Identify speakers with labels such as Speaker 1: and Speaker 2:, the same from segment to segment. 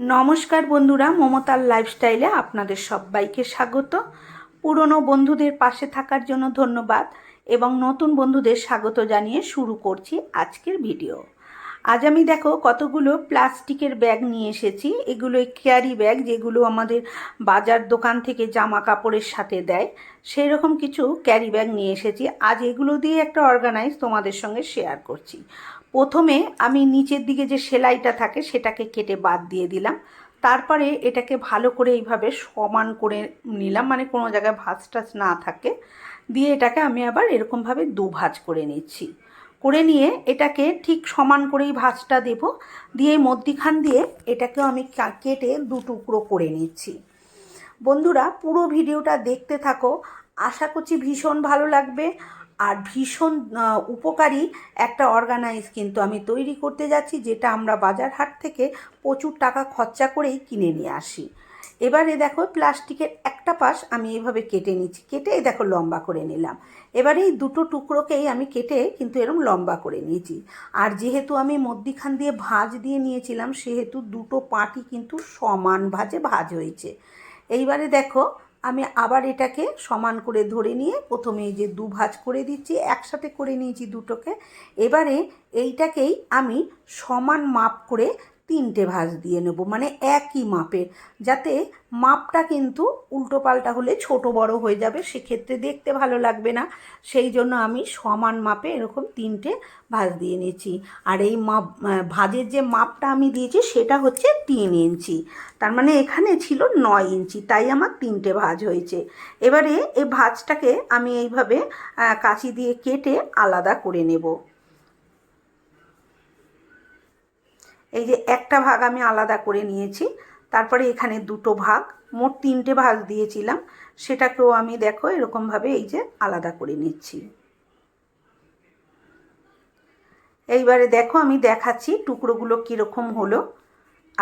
Speaker 1: নমস্কার বন্ধুরা, মমতার লাইফস্টাইলে আপনাদের সবাইকে স্বাগত। পুরনো বন্ধুদের পাশে থাকার জন্য ধন্যবাদ এবং নতুন বন্ধুদের স্বাগত জানিয়ে শুরু করছি আজকের ভিডিও আজ আমি দেখো কতগুলো প্লাস্টিকের ব্যাগ নিয়ে এসেছি। এগুলো ক্যারি ব্যাগ যেগুলো আমাদের বাজার দোকান থেকে জামা কাপড়ের সাথে দেয় সেই রকম কিছু ক্যারি ব্যাগ নিয়ে এসেছি। আজ এগুলো দিয়ে একটা অর্গানাইজ তোমাদের সঙ্গে শেয়ার করছি। প্রথমে আমি নিচের দিকে যে সেলাইটা থাকে সেটাকে কেটে বাদ দিয়ে দিলাম। তারপরে এটাকে ভালো করে এইভাবে সমান করে নিলাম মানে কোনো জায়গায় ভাঁজ টাজ না থাকে। দিয়ে এটাকে আমি আবার এরকমভাবে দু ভাঁজ করে নিচ্ছি। করে নিয়ে এটাকে ঠিক সমান করেই ভাঁজটা দেব। দিয়ে মধ্যিখান দিয়ে এটাকেও আমি কেটে দু টুকরো করে নিচ্ছি। বন্ধুরা, পুরো ভিডিওটা দেখতে থাকো। আশা করছি ভীষণ ভালো লাগবে। আর ভীষণ উপকারী একটা অর্গানাইজ কিন্তু আমি তৈরি করতে যাচ্ছি, যেটা আমরা বাজার হাট থেকে প্রচুর টাকা খরচা করেই কিনে নিয়ে আসি। এবারে দেখো প্লাস্টিকের একটা পাশ আমি এভাবে কেটে নিচ্ছি, কেটে দেখো লম্বা করে নিলাম। এবারে এই দুটো টুকরোকেই আমি কেটে কিন্তু এরম লম্বা করে নিয়েছি। আর যেহেতু আমি মধ্যিখান দিয়ে ভাঁজ দিয়ে নিয়েছিলাম, সেহেতু দুটো পাটি কিন্তু সমান ভাজে ভাজ হয়েছে। এইবারে দেখো আমি আবার এটাকে সমান করে ধরে নিয়ে প্রথমে যে দু ভাজ করে দিচ্ছি, একসাথে করে নিয়েছি দুটোকে। এবারে এইটাকেই আমি সমান মাপ করে তিনটে ভাঁজ দিয়ে নেব মানে একই মাপের, যাতে মাপটা কিন্তু উল্টো পাল্টা হলে ছোট বড় হয়ে যাবে, সেক্ষেত্রে দেখতে ভালো লাগবে না। সেই জন্য আমি সমান মাপে এরকম তিনটে ভাঁজ দিয়ে নিয়েছি। আর এই মাপ ভাঁজের যে মাপটা আমি দিয়েছি সেটা হচ্ছে তিন ইঞ্চি, তার মানে এখানে ছিল নয় ইঞ্চি, তাই আমার তিনটে ভাঁজ হয়েছে। এবারে এই ভাঁজটাকে আমি এইভাবে কাঁচি দিয়ে কেটে আলাদা করে নেব। এই যে একটা ভাগ আমি আলাদা করে নিয়েছি, তারপরে এখানে দুটো ভাগ, মোট তিনটে ভাগ দিয়েছিলাম, সেটাকেও আমি দেখো এরকমভাবে এই যে আলাদা করে নিচ্ছি। এইবারে দেখো আমি দেখাচ্ছি টুকরোগুলো কীরকম হলো।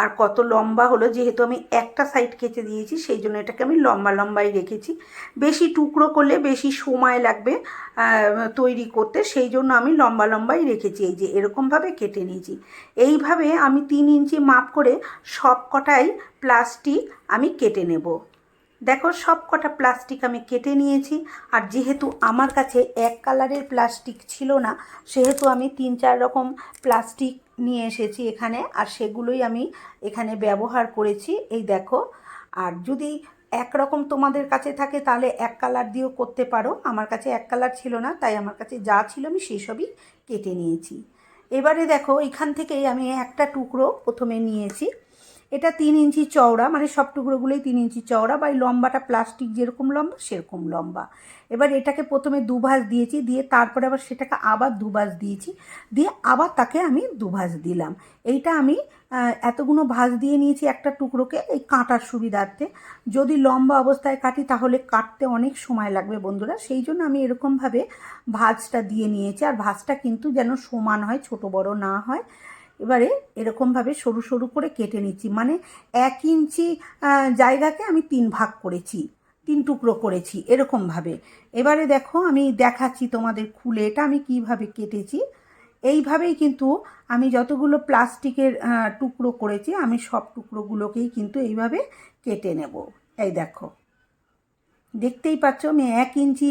Speaker 1: আর কত লম্বা হলো, যেহেতু আমি একটা সাইড কেটে দিয়েছি, সেই জন্য এটাকে আমি লম্বা লম্বাই রেখেছি। বেশি টুকরো করলে বেশি সময় লাগবে তৈরি করতে, সেই জন্য আমি লম্বা লম্বাই রেখেছি, এই যে এরকমভাবে কেটে নিয়েছি। এইভাবে আমি তিন ইঞ্চি মাপ করে সব কটাই প্লাস্টিক আমি কেটে নেব। দেখো সব কটা প্লাস্টিক আমি কেটে নিয়েছি, আর যেহেতু আমার কাছে এক কালারের প্লাস্টিক ছিল না, সেহেতু আমি তিন চার রকম প্লাস্টিক নিয়ে এসেছি এখানে, আর সেগুলোই আমি এখানে ব্যবহার করেছি। এই দেখো, আর যদি একরকম তোমাদের কাছে থাকে তাহলে এক কালার দিয়েও করতে পারো। আমার কাছে এক কালার ছিল না, তাই আমার কাছে যা ছিল আমি সেসবই কেটে নিয়েছি। এবারে দেখো, এখান থেকেই আমি একটা টুকরো প্রথমে নিয়েছি। এটা তিন ইঞ্চি চওড়া মানে সব টুকরোগুলোই তিন ইঞ্চি চওড়া বা এই লম্বাটা প্লাস্টিক যেরকম লম্বা, সেরকম লম্বা। এবার এটাকে প্রথমে দুভাঁজ দিয়েছি, দিয়ে তারপরে আবার সেটাকে আবার দুভাঁজ দিয়েছি, দিয়ে আবার তাকে আমি দুভাঁজ দিলাম। এইটা আমি এতগুলো ভাঁজ দিয়ে নিয়েছি একটা টুকরোকে এই কাটার সুবিধার্থে। যদি লম্বা অবস্থায় কাটি তাহলে কাটতে অনেক সময় লাগবে বন্ধুরা, সেই জন্য আমি এরকমভাবে ভাঁজটা দিয়ে নিয়েছি। আর ভাঁজটা কিন্তু যেন সমান হয়, ছোট বড় না হয়। এবারে এরকমভাবে সরু সরু করে কেটে নিচ্ছি। মানে এক ইঞ্চি জায়গাকে আমি তিন ভাগ করেছি, তিন টুকরো করেছি, এরকমভাবে। এবারে দেখো, আমি দেখাচ্ছি তোমাদের খুলে, এটা আমি কীভাবে কেটেছি। এইভাবেই কিন্তু আমি যতগুলো প্লাস্টিকের টুকরো করেছি, আমি সব টুকরোগুলোকেই কিন্তু এইভাবে কেটে নেব। এই দেখো। দেখতেই পাচ্ছ, আমি এক ইঞ্চি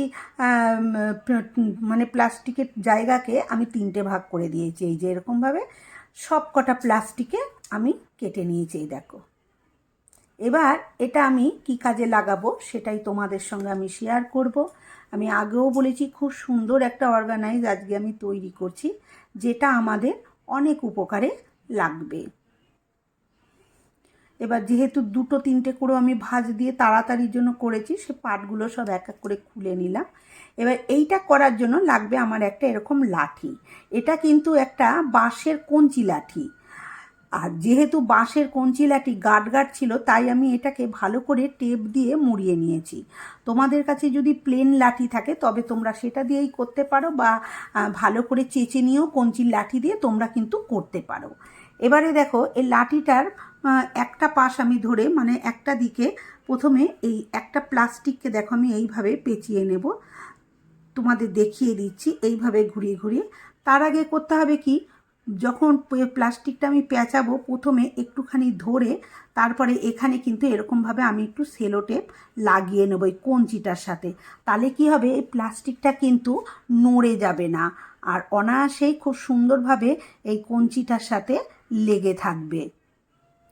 Speaker 1: মানে প্লাস্টিকের জায়গাকে আমি তিনটে ভাগ করে দিয়েছি, এই যে এরকমভাবে। সব কটা প্লাস্টিকে আমি কেটে নিয়েছি দেখো। এবার এটা আমি কি কাজে লাগাবো সেটাই তোমাদের সঙ্গে আমি শেয়ার করব। আমি আগেও বলেছি খুব সুন্দর একটা অর্গানাইজ আজকে আমি তৈরি করছি, যেটা আমাদের অনেক উপকারে লাগবে। এবার যেহেতু দুটো তিনটে করে আমি ভাঁজ দিয়ে তাড়াতাড়ির জন্য করেছি, সে পাটগুলো সব এক এক করে খুলে নিলাম। এবার এইটা করার জন্য লাগবে আমার একটা এরকম লাঠি। এটা কিন্তু একটা বাঁশের কঞ্চি লাঠি। আর যেহেতু বাঁশের কঞ্চি লাঠি গাট ছিল, তাই আমি এটাকে ভালো করে টেপ দিয়ে মুড়িয়ে নিয়েছি। তোমাদের কাছে যদি প্লেন লাঠি থাকে, তবে তোমরা সেটা দিয়েই করতে পারো বা ভালো করে চেঁচে নিয়েও কঞ্চির লাঠি দিয়ে তোমরা কিন্তু করতে পারো। এবারে দেখো, এই লাঠিটার একটা পাশ আমি ধরে মানে একটা দিকে প্রথমে এই একটা প্লাস্টিককে দেখো আমি এইভাবে পেঁচিয়ে নেব। তোমাদের দেখিয়ে দিচ্ছি, এইভাবে ঘুরিয়ে ঘুরিয়ে। তার আগে করতে হবে কি, যখন প্লাস্টিকটা আমি পেঁচাবো, প্রথমে একটুখানি ধরে, তারপরে এখানে কিন্তু এরকমভাবে আমি একটু সেলো টেপ লাগিয়ে নেব এই কঞ্চিটার সাথে। তাহলে কি হবে, এই প্লাস্টিকটা কিন্তু নড়ে যাবে না। আর অনায়াসেই খুব সুন্দরভাবে এই কঞ্চিটার সাথে লেগে থাকবে।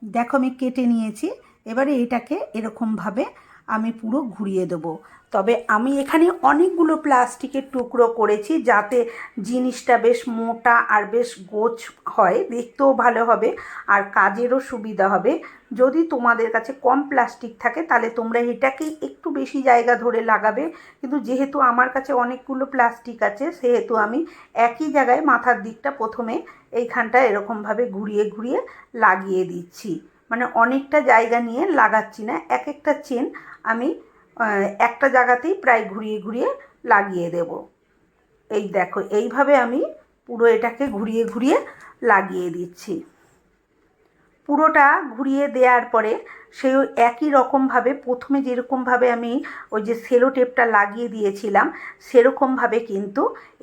Speaker 1: দেখো আমি কেটে নিয়েছি, এবারে এটাকে এরকমভাবে আমি পুরো ঘুরিয়ে দেবো। তবে আমি এখানে অনেকগুলো প্লাস্টিকের টুকরো করেছি যাতে জিনিসটা বেশ মোটা আর বেশ গোছ হয়, দেখতেও ভালো হবে আর কাজেরও সুবিধা হবে। যদি তোমাদের কাছে কম প্লাস্টিক থাকে, তাহলে তোমরা এটাকেই একটু বেশি জায়গা ধরে লাগাবে। কিন্তু যেহেতু আমার কাছে অনেকগুলো প্লাস্টিক আছে, সেহেতু আমি একই জায়গায় মাথার দিকটা প্রথমে এইখানটা এরকমভাবে ঘুরিয়ে ঘুরিয়ে লাগিয়ে দিচ্ছি। মানে অনেকটা জায়গা নিয়ে লাগাচ্ছি না এক একটা চেন আমি একটা জায়গাতেই প্রায় ঘুরিয়ে ঘুরিয়ে লাগিয়ে দেব। এই দেখো, এইভাবে আমি পুরো এটাকে ঘুরিয়ে ঘুরিয়ে লাগিয়ে দিচ্ছি। পুরোটা ঘুরিয়ে দেওয়ার পরে সেই একই রকমভাবে প্রথমে যেরকমভাবে আমি ওই যে সেলো টেপটা লাগিয়ে দিয়েছিলাম, সেরকমভাবে কিন্তু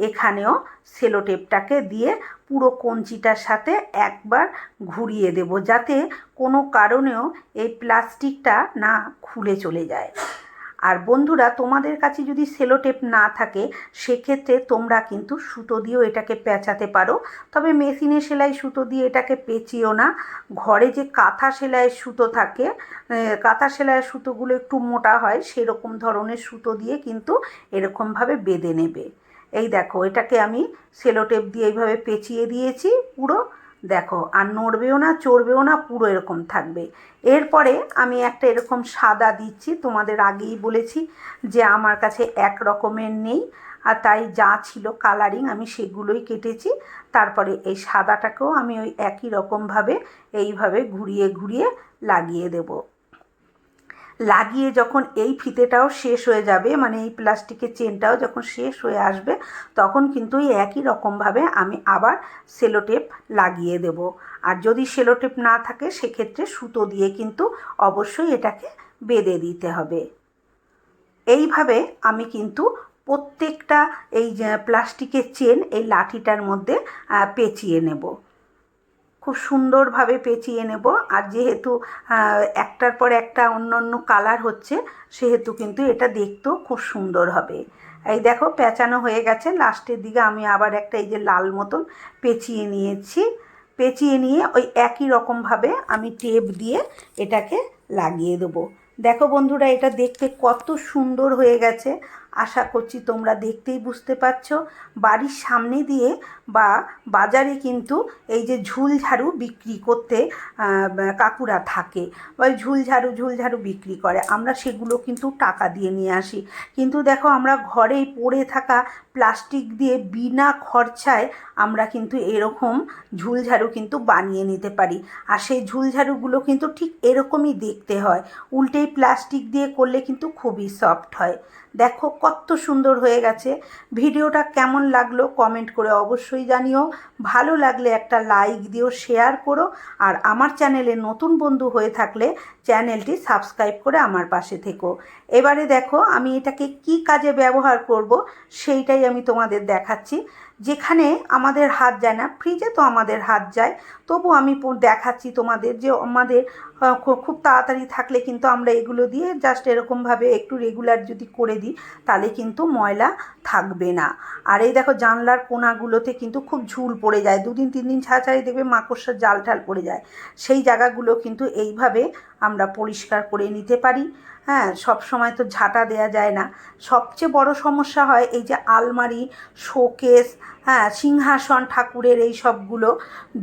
Speaker 1: এখানেও সেলো টেপটাকে দিয়ে পুরো কঞ্চিটার সাথে একবার ঘুরিয়ে দেব, যাতে কোনো কারণেও এই প্লাস্টিকটা না খুলে চলে যায়। আর বন্ধুরা, তোমাদের কাছে যদি সেলো টেপ না থাকে, সেক্ষেত্রে তোমরা কিন্তু সুতো দিয়েও এটাকে পেঁচাতে পারো। তবে মেশিনে সেলাই সুতো দিয়ে এটাকে পেঁচিও না। ঘরে যে কাঁথা সেলাইয়ের সুতো থাকে কাঁথা সেলাইয়ের সুতোগুলো একটু মোটা হয়, সেরকম ধরনের সুতো দিয়ে কিন্তু এরকমভাবে বেঁধে নেবে। এই দেখো, এটাকে আমি সেলো টেপ দিয়ে এইভাবে পেঁচিয়ে দিয়েছি পুরো। দেখো, আর নড়বেও না, চড়বেও না, পুরো এরকম থাকবে। এরপরে আমি একটা এরকম সাদা দিচ্ছি, তোমাদের আগেই বলেছি যে আমার কাছে এক রকমের নেই, আর তাই যা ছিল কালারিং আমি সেগুলোই কেটেছি। তারপরে এই সাদাটাকেও আমি ওই একই রকমভাবে, এইভাবে ঘুরিয়ে ঘুরিয়ে লাগিয়ে দেবো। লাগিয়ে যখন এই ফিতেটাও শেষ হয়ে যাবে মানে এই প্লাস্টিকের চেনটাও যখন শেষ হয়ে আসবে, তখন কিন্তু এই একই রকমভাবে আমি আবার সেলোটেপ লাগিয়ে দেব। আর যদি সেলোটেপ না থাকে, সেক্ষেত্রে সুতো দিয়ে কিন্তু অবশ্যই এটাকে বেঁধে দিতে হবে। এইভাবে আমি কিন্তু প্রত্যেকটা এই প্লাস্টিকের চেন এই লাঠিটার মধ্যে পেঁচিয়ে নেব। খুব সুন্দরভাবে পেঁচিয়ে নেব। আর যেহেতু একটার পর একটা অন্য অন্য কালার হচ্ছে, সেহেতু কিন্তু এটা দেখতেও খুব সুন্দর হবে। এই দেখো, পেঁচানো হয়ে গেছে। লাস্টের দিকে আমি আবার একটা এই যে লাল মতন পেঁচিয়ে নিয়েছি। পেঁচিয়ে নিয়ে ওই একই রকমভাবে আমি টেপ দিয়ে এটাকে লাগিয়ে দেবো। দেখো বন্ধুরা, এটা দেখতে কত সুন্দর হয়ে গেছে। আশা করছি তোমরা দেখতেই বুঝতে পারছ। বাড়ির সামনে দিয়ে বা বাজারে কিন্তু এই যে ঝুলঝাড়ু বিক্রি করতে কাকুরা থাকে। ওই ঝুলঝাড়ু ঝুলঝাড়ু বিক্রি করে। আমরা সেগুলো কিন্তু টাকা দিয়ে নিয়ে আসি। কিন্তু দেখো, আমরা ঘরেই পড়ে থাকা প্লাস্টিক দিয়ে বিনা খরচায় আমরা কিন্তু এরকম ঝুলঝাড়ু কিন্তু বানিয়ে নিতে পারি। আর সেই ঝুলঝাড়ুগুলো কিন্তু ঠিক এরকমই দেখতে হয়। উল্টেই প্লাস্টিক দিয়ে করলে কিন্তু খুবই সফট হয়। দেখো কত সুন্দর হয়ে গেছে। ভিডিওটা কেমন লাগল কমেন্ট করে অবশ্যই জানিও। ভালো লাগলে একটা লাইক দিও শেয়ার করো। আর আমার চ্যানেলে নতুন বন্ধু হয়ে থাকলে চ্যানেলটি সাবস্ক্রাইব করে আমার পাশে থেকো। এবারে দেখো আমি এটাকে কি কাজে ব্যবহার করব সেইটাই আমি তোমাদের দেখাচ্ছি। যেখানে আমাদের হাত যায় না ফ্রিজে তো আমাদের হাত যায়। তবু আমি দেখাচ্ছি তোমাদের যে আমাদের খুব তাড়াতাড়ি থাকলে কিন্তু আমরা এগুলো দিয়ে জাস্ট এরকমভাবে একটু রেগুলার যদি করে দিই, তাহলে কিন্তু ময়লা থাকবে না। আর এই দেখো জানলার কোনাগুলোতে কিন্তু খুব ঝুল পড়ে যায়, দুদিন তিন দিন ছাড়া ছাড়াই দেখবে মাকড়সার জাল ঠাল পড়ে যায়। সেই জায়গাগুলো কিন্তু এইভাবে আমরা পরিষ্কার করে নিতে পারি। হ্যাঁ সব সময় তো ঝাঁটা দেওয়া যায় না। সবচেয়ে বড় সমস্যা হয় এই যে আলমারি, শোকেস হ্যাঁ সিংহাসন, ঠাকুরের এই সবগুলো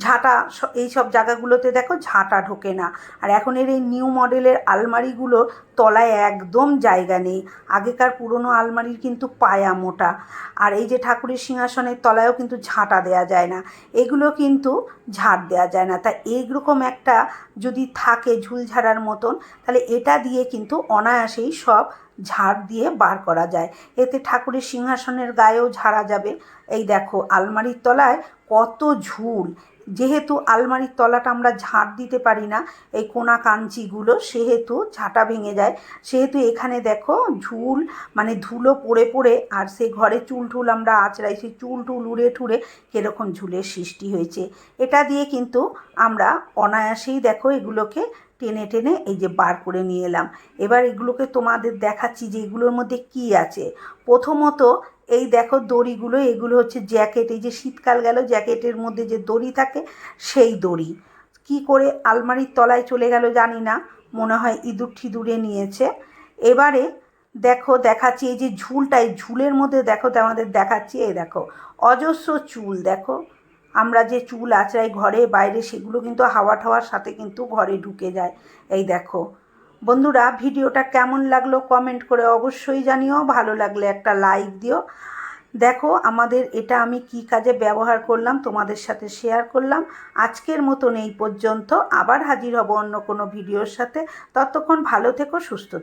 Speaker 1: ঝাঁটা এই সব জায়গাগুলোতে দেখো ঝাঁটা ঢোকে না। আর এখনের এই নিউ মডেলের আলমারিগুলো তলায় একদম জায়গা নেই। আগেকার পুরনো আলমারির কিন্তু পায়া মোটা। আর এই যে ঠাকুরের সিংহাসনের তলায়ও কিন্তু ঝাঁটা দেওয়া যায় না। এগুলো কিন্তু ঝাড় দেওয়া যায় না। তা এইরকম একটা যদি থাকে ঝুলঝাড়ার মতন, তাহলে এটা দিয়ে কিন্তু অনায়াসেই সব ঝাড় দিয়ে বার করা যায়। এতে ঠাকুরের সিংহাসনের গায়েও ঝাড়া যাবে। এই দেখো, আলমারির তলায় কত ঝুল। যেহেতু আলমারির তলাটা আমরা ঝাঁট দিতে পারি না, এই কোনা কাঞ্চিগুলো সেহেতু ঝাঁটা ভেঙে যায়। সেহেতু এখানে দেখো ঝুল মানে ধুলো পড়ে পড়ে, আর সে ঘরে চুল টুল আমরা আঁচড়াই, সেই চুল টুল উড়ে ঠুড়ে কীরকম ঝুলের সৃষ্টি হয়েছে। এটা দিয়ে কিন্তু আমরা অনায়াসেই দেখো এগুলোকে টেনে টেনে এই যে বার করে নিয়ে এলাম। এবার এগুলোকে তোমাদের দেখাচ্ছি যে এগুলোর মধ্যে কি আছে। প্রথমত এই দেখো দড়িগুলো, এগুলো হচ্ছে জ্যাকেট, এই যে শীতকাল গেল, জ্যাকেটের মধ্যে যে দড়ি থাকে সেই দড়ি। কি করে আলমারির তলায় চলে গেল জানি না, মনে হয় ইঁদুর ঠিদুরে নিয়েছে। এবারে দেখো, দেখাচ্ছি এই যে ঝুলটা, এই ঝুলের মধ্যে দেখো তো আমাদের দেখাচ্ছি, এই দেখো, অজস্র চুল, দেখো। আমরা যে চুল আঁচড়াই ঘরে, বাইরে সেগুলো কিন্তু হাওয়া ঠাওয়ার সাথে কিন্তু ঘরে ঢুকে যায়। এই দেখো বন্ধুরা, ভিডিওটা কেমন লাগল কমেন্ট করে অবশ্যই জানিও। ভালো লাগলে একটা লাইক দিও। দেখো, আমাদের এটা আমি কি কাজে ব্যবহার করলাম, তোমাদের সাথে শেয়ার করলাম। আজকের মতন এই পর্যন্ত। আবার হাজির হব অন্য কোনো ভিডিওর সাথে। ততক্ষণ ভালো থেকো, সুস্থ থেকো।